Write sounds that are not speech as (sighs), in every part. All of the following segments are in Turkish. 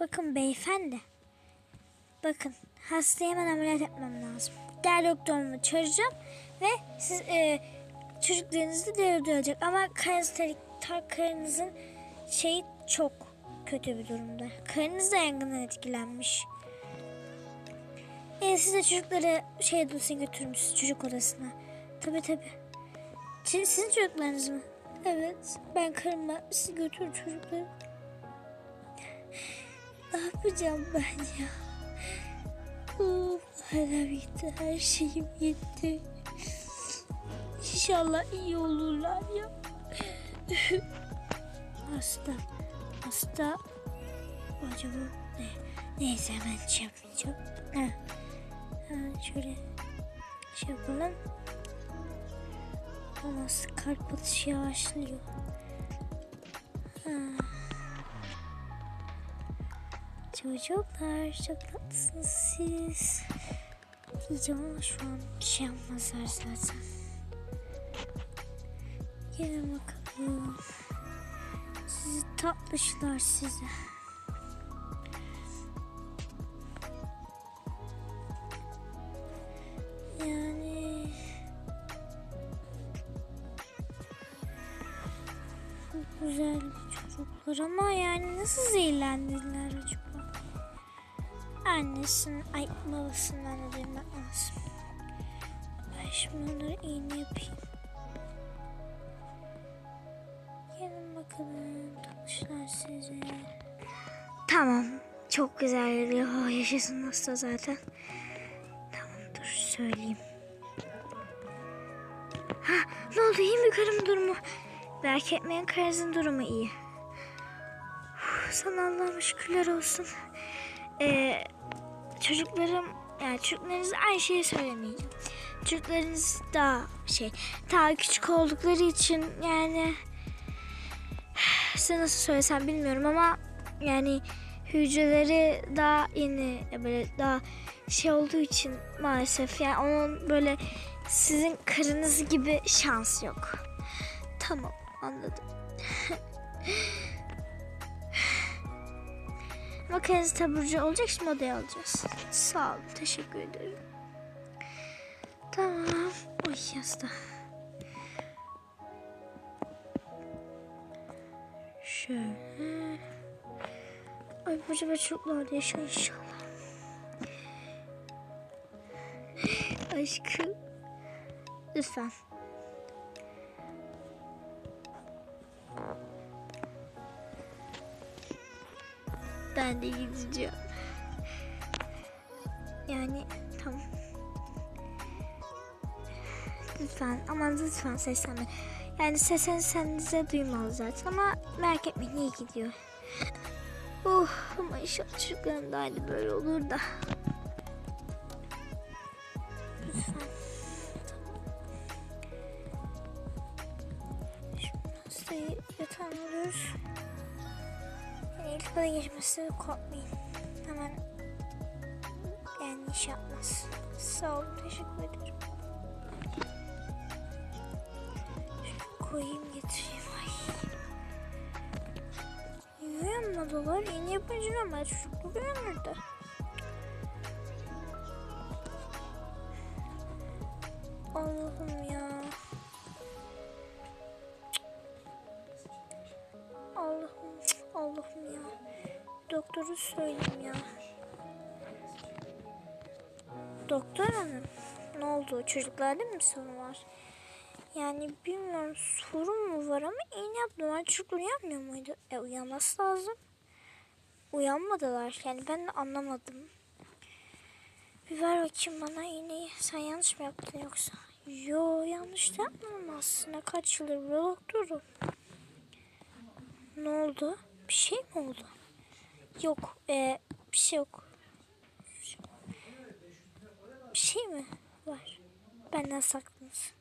Bakın beyefendi. Bakın hastaya hemen ameliyat etmem lazım. Diğer doktorumu çağıracağım ve siz e, çocuklarınız da devrede olacak. Ama tar- karınızın şeyi çok kötü bir durumda. Karınız da yangından etkilenmiş. E, siz de çocukları şey odasına götürmüşsünüz çocuk odasına. Tabii tabii. Siz, sizin çocuklarınız mı? Evet. Ben karıma sizi götür çocukları. Ne yapacağım ben ya? Of, param gitti, her şeyim gitti. İnşallah iyi olurlar ya. hasta, hasta. Acaba ne? Neyse hemen şey yapmayacağım. Ha. Ha, şöyle şey yapalım. Ama kalp atışı yavaşlıyor. Ha. Çocuklar çok tatlısınız siz. Diyeceğim ama şu an bir şey yapmazlar zaten. Gelin bakalım. Sizi tatlışlar size. Yani... Çok güzel çocuklar ama yani nasıl zehirlendiler acaba? Annesinin, ay babasından da duymak lazım. Ben şimdi onlara iğne yapayım. Gelin bakalım tanışlar size. Tamam. Çok güzel geliyor. Oh, yaşasın hasta zaten. Tamam dur söyleyeyim. Ha, ne oldu iyi mi karım durumu? Merak etmeyin karınızın durumu iyi. Uf, Sana Allah'ıma şükürler olsun. Ee, çocuklarım yani çocuklarınız aynı şeyi söylemeyeceğim. Çocuklarınız daha şey daha küçük oldukları için yani size nasıl söylesem bilmiyorum ama yani hücreleri daha yeni böyle daha şey olduğu için maalesef yani onun böyle sizin karınız gibi şans yok. Tamam anladım. (laughs) Karınız taburcu olacak şimdi odaya alacağız. Sağ olun teşekkür ederim. Tamam. Oy yasta. Şöyle. Ay koca çocuklar yaşıyor inşallah. Aşkım. Lütfen. Ben de gideceğim. Yani tamam. Lütfen aman lütfen seslenme. Yani seslense duymalı zaten ama merak etmeyin iyi gidiyor. Oh ama inşallah çocukların da aynı böyle olur da. Lütfen. Şimdi ilk bana geçmesi korkmayın. Hemen yani iş yapmaz. Sağ olun teşekkür ederim. Şunu koyayım getireyim. Ay. Uyanmadılar. Yeni yapınca normal çocuklar uyanırdı. Doktoru söyleyeyim ya. Doktor hanım, ne oldu? Çocuklarda mı sorun var? Yani bilmiyorum sorun mu var ama iğne yaptılar. Çocuk uyanmıyor muydu? E uyanması lazım. Uyanmadılar. Yani ben de anlamadım. Bir ver bakayım bana iğneyi. Sen yanlış mı yaptın yoksa? Yo yanlış da yapmadım aslında. Kaç yıldır burada doktorum. Ne oldu? Bir şey mi oldu? Yok. E, bir şey yok. Bir şey mi var? Benden saklınız.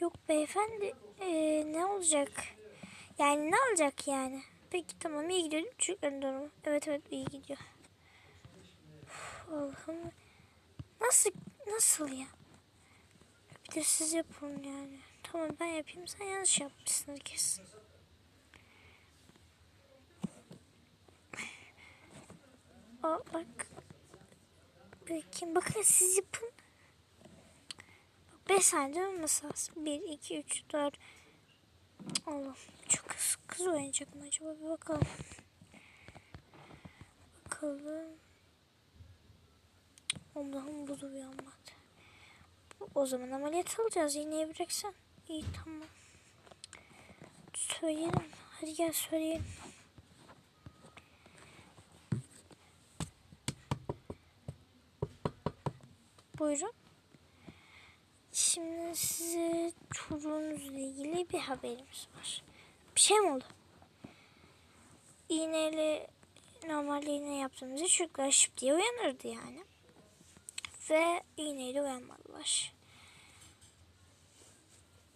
Yok beyefendi ee, ne olacak? Yani ne olacak yani? Peki tamam iyi gidiyor değil mi çocukların durumu? Evet evet iyi gidiyor. Allah'ım. Nasıl nasıl ya? Bir de siz yapın yani. Tamam ben yapayım sen yanlış yapmışsın kesin. Aa bak. Bakayım. Bakın siz yapın. 5 saniyede olması lazım. 1, 2, 3, 4. Allah'ım çok kız, kız oynayacak mı acaba? Bir bakalım. Bakalım. Allah'ım bu da uyanmadı. O zaman ameliyat alacağız. Yine bıraksan. İyi tamam. Söyleyelim. Hadi gel söyleyelim. Buyurun. Şimdi size çocuğunuzla ilgili bir haberimiz var. Bir şey mi oldu? İğneyle normal iğne yaptığımızda çocuklar şıp diye uyanırdı yani. Ve iğneyle uyanmadılar.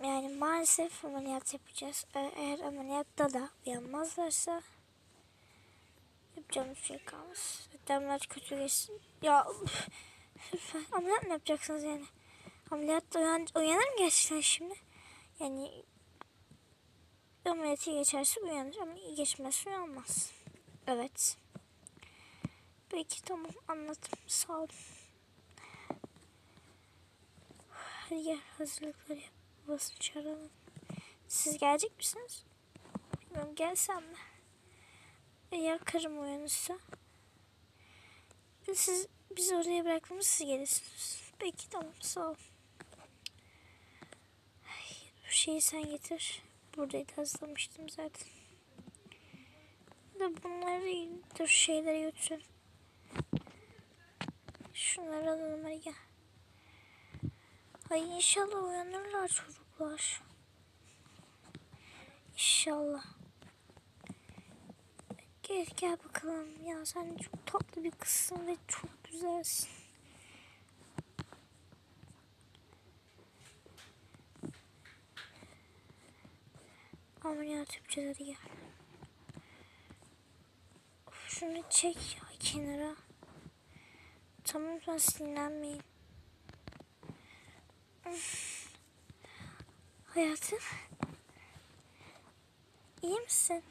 Yani maalesef ameliyat yapacağız. E- Eğer ameliyatta da uyanmazlarsa yapacağımız şey kalmaz. Demler kötü geçsin. Ya lütfen ameliyat mı yapacaksınız yani? Ameliyatta uyan, uyanır mı gerçekten şimdi? Yani ameliyatı geçerse uyanır ama geçmezse uyanmaz. Evet. Peki tamam anladım. Sağ olun. Hadi gel hazırlıkları yap. Babasını çağıralım. Siz gelecek misiniz? Bilmiyorum gelsem mi? Eğer karım uyanırsa. Siz biz oraya bıraktığımız siz gelirsiniz. Peki tamam sağ ol. Bu şeyi sen getir. Buradaydı hazırlamıştım zaten. Da bunları dur şeylere götürün. Şunları alalım hadi gel. Ay inşallah uyanırlar çocuklar. İnşallah. Gel gel bakalım. Ya sen çok tatlı bir kızsın ve çok güzelsin. Ameliyat yapacağız gel. Of, şunu çek ya kenara. Tamam lütfen sinirlenmeyin. Hayatım. İyi misin?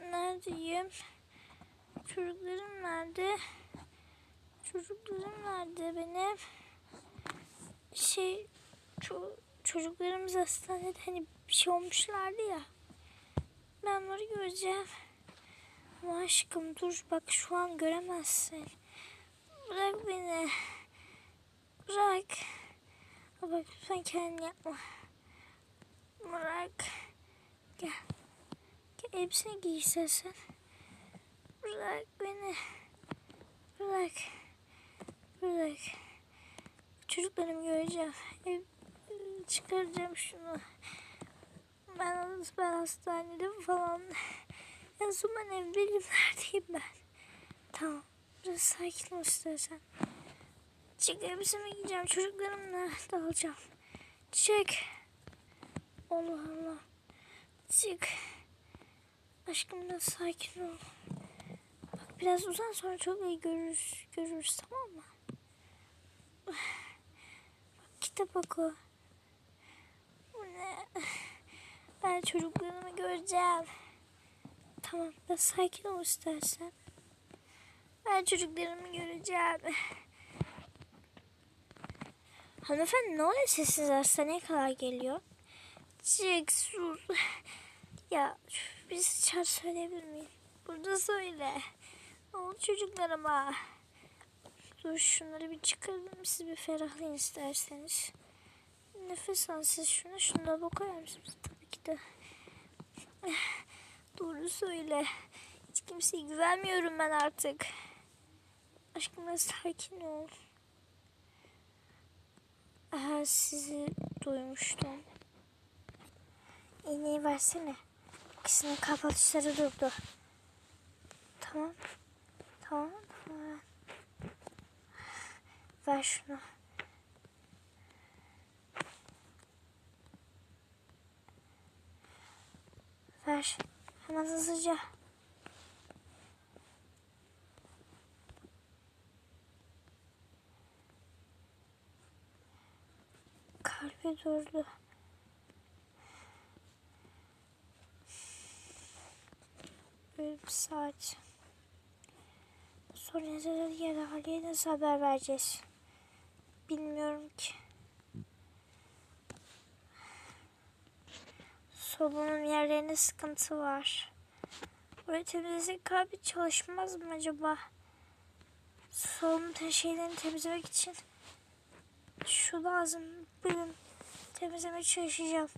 Neredeyim? Çocuklarım nerede? Çocuklarım nerede benim? Şey, ço- çocuklarımız hastanede hani bir şey olmuşlardı ya. Ben onları göreceğim. Ama aşkım dur bak şu an göremezsin. Bırak beni. Bırak. Bak lütfen kendini yapma. Bırak. Gel. Gel elbiseni giy istersen. Bırak beni. Bırak. Bırak. Çocuklarımı göreceğim. Ev, çıkaracağım şunu. Ben, ben hastanede falan. En son ben evdeyim. Ben? Tamam. Biraz sakin ol istersen. Çık elbisemi giyeceğim. Çocuklarımla dağılacağım. Çık. Allah Allah. Çık. Aşkım biraz sakin ol. Biraz uzan sonra çok iyi görürüz, görürüz tamam mı? Bak (sighs) kitap oku. (sighs) Ben çocuklarımı göreceğim. Tamam biraz sakin ol istersen. Ben çocuklarımı göreceğim. (sighs) Hanımefendi ne oluyor sesiniz hastaneye kadar geliyor? Çık sus. Ya bir çağır söyleyebilir miyim? Burada söyle. Ne oldu çocuklarıma? Dur şunları bir çıkaralım siz bir ferahlayın isterseniz. Nefes al siz şuna. Şunu da koyar mısınız? Tabii ki de. Doğru söyle. Hiç kimseye güvenmiyorum ben artık. Aşkım sakin ol. Aha, sizi duymuştum. İğneyi versene. İkisinin kapatışları durdu. Tamam. Tamam. tamam. Ver şunu. Ver. Hemen hızlıca. Kalbi durdu. Böyle bir saat. Sonra ya diğer aileye nasıl haber vereceğiz? Bilmiyorum ki. Solunum yerlerinde sıkıntı var. Buraya temizlik abi çalışmaz mı acaba? Solunum şeylerini temizlemek için şu lazım. Bugün temizlemeye çalışacağım.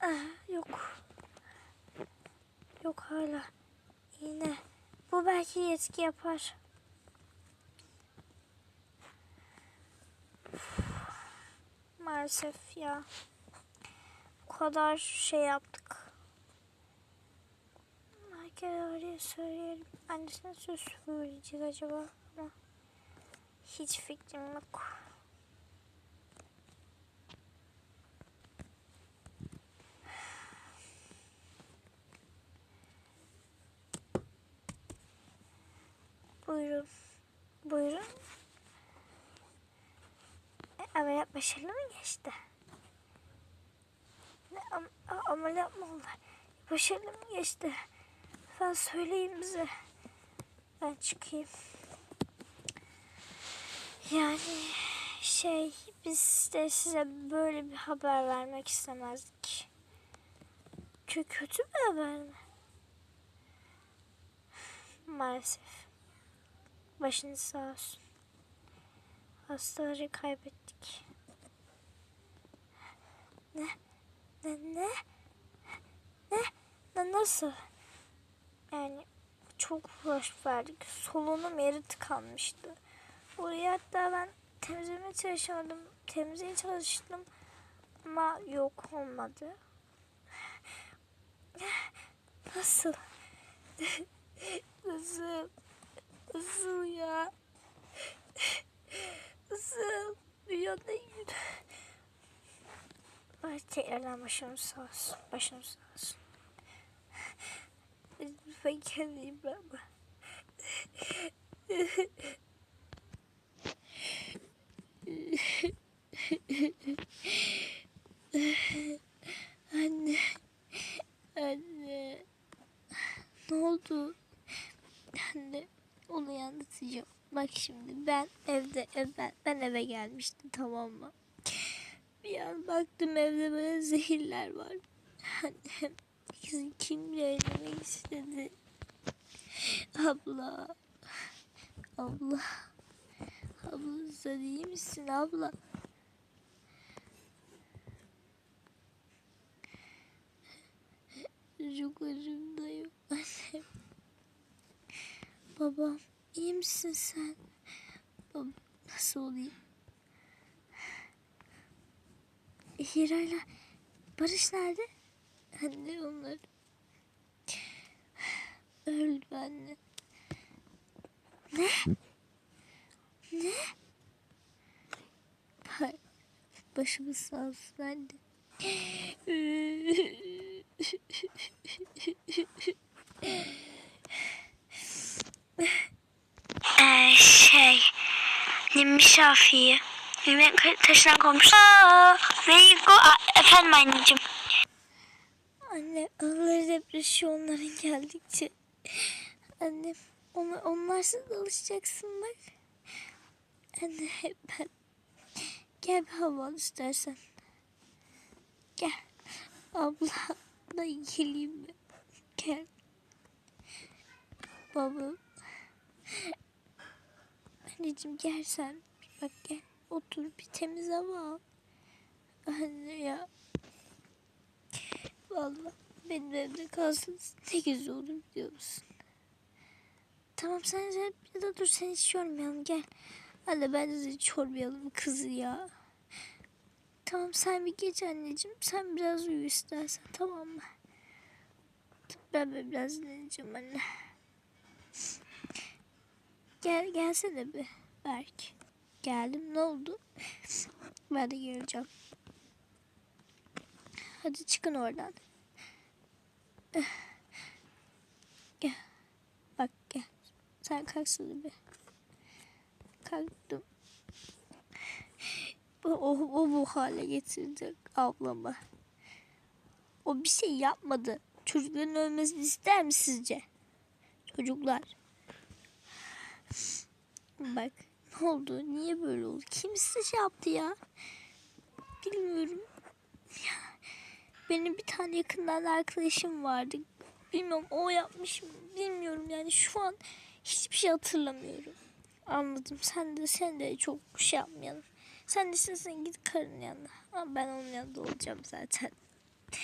Ah, yok. Yok hala. Yine. Bu belki yetki yapar. Maalesef ya. Bu kadar şey yaptık. Gel oraya söyleyelim. Annesine söz söyleyeceğiz acaba ama hiç fikrim yok. Buyurun. Buyurun. E, ameliyat başarılı mı geçti? Ne am ameliyat mı oldu? Başarılı mı geçti? Lütfen söyleyin bize. Ben çıkayım. Yani şey biz de size böyle bir haber vermek istemezdik. Kö kötü bir haber mi? Maalesef. Başınız sağ olsun. Hastaları kaybettik. Ne? Ne? Ne? Ne? Ne? Nasıl? Yani çok uğraş verdik. Solunum yeri tıkanmıştı. Orayı hatta ben temizlemeye çalışmadım. Temizliğe çalıştım. Ama yok olmadı. (laughs) Nasıl? (laughs) Nasıl? Nasıl ya? En kötü. Ay tekrardan başım sağ olsun. Başım sağ olsun. Lütfen kendimi bırakma. Anne. Anne. Ne oldu? Anne. Onu anlatacağım. Bak şimdi ben evde ev, ben, ben eve gelmiştim tamam mı? Bir an baktım evde böyle zehirler var. Annem kızı kimle oynamak istedi. Abla. Abla. Abla sen iyi misin abla? Çok acımdayım annem. Babam iyi misin sen? Nasıl olayım? Hira'yla Barış nerede? Anne onlar öldü anne. Ne? Ne? Başımız sağ olsun anne. Ee, şey, Nimmi Şafi'yi. Nimmi taşınan komşu. Aa, efendim anneciğim. Anne, ağları depresyonların geldikçe. Annem, onlar, onlarsız alışacaksın bak. Anne, ben... Gel bir hava al istersen. Gel. Abla da geleyim mi? Gel. Baba. Anneciğim gel sen. Bak gel. Otur bir temiz al. Anne ya. Vallahi benim evde kalsanız ne güzel olur biliyor musun? Tamam sen, sen bir de dur sen hiç yormayalım gel. Anne ben de seni çorbayalım kızı ya. Tamam sen bir geç anneciğim. Sen biraz uyu istersen tamam mı? Ben biraz dinleneceğim anne. Gel gelsene bir Berk. Geldim ne oldu? (laughs) Ben de geleceğim. Hadi çıkın oradan. (sighs) Gel. Bak gel. Sen kalksana bir. Kalktım. (laughs) O, o bu hale getirdi ablamı. O bir şey yapmadı. Çocukların ölmesini ister mi sizce? Çocuklar. Bak ne oldu? Niye böyle oldu? Kim size şey yaptı ya? Bilmiyorum. Ya, benim bir tane yakından arkadaşım vardı. Bilmiyorum o yapmış mı? Bilmiyorum yani şu an hiçbir şey hatırlamıyorum. Anladım. Sen de sen de çok şey yapmayalım. Sen de istersen git karın yanına. Ama ben onun yanında olacağım zaten. (laughs)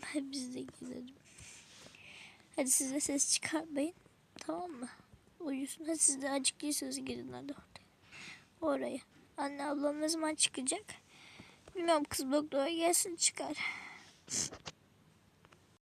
Hadi biz de gidelim. Hadi siz de ses çıkarmayın. Tamam mı? Uyusun. Hadi siz de acıktıysanız gidin hadi oraya. Oraya. Anne ablam ne zaman çıkacak? Bilmiyorum kız doktora gelsin çıkar.